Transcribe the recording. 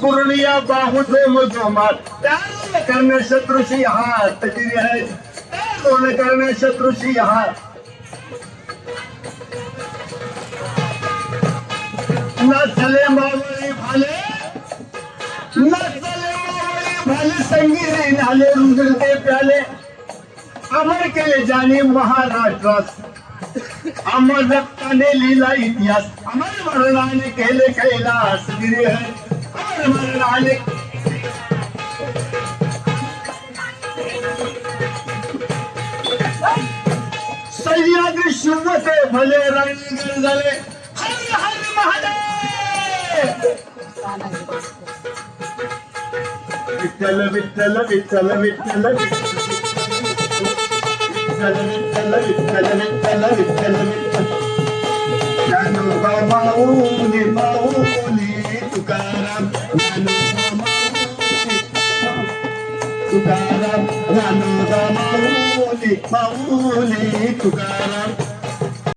पुरलिया बाहु धूम धूमात त्याग करणे शत्रुशी हात गिरी आहे त्याग करणे शत्रुशी हात नसले मावळी भाले नसले मावळी भाले संगीरे नाले रुंदरते प्याले अमर के केले जाणे महाराष्ट्रास अमर रक्ताने लिहिला इतिहास अमर मरणाने केले कैलास गिरी अमर मरणाने सह्याद्री शिवते भले राणी झाले हर हर महादेव। विठ्ठल विठ्ठल विठ्ठल विठ्ठल विठ्ठल। విచ్చల విచ్చల విచ్చల విచ్చల విచ్చల విచ్చల బామావు నీ మావు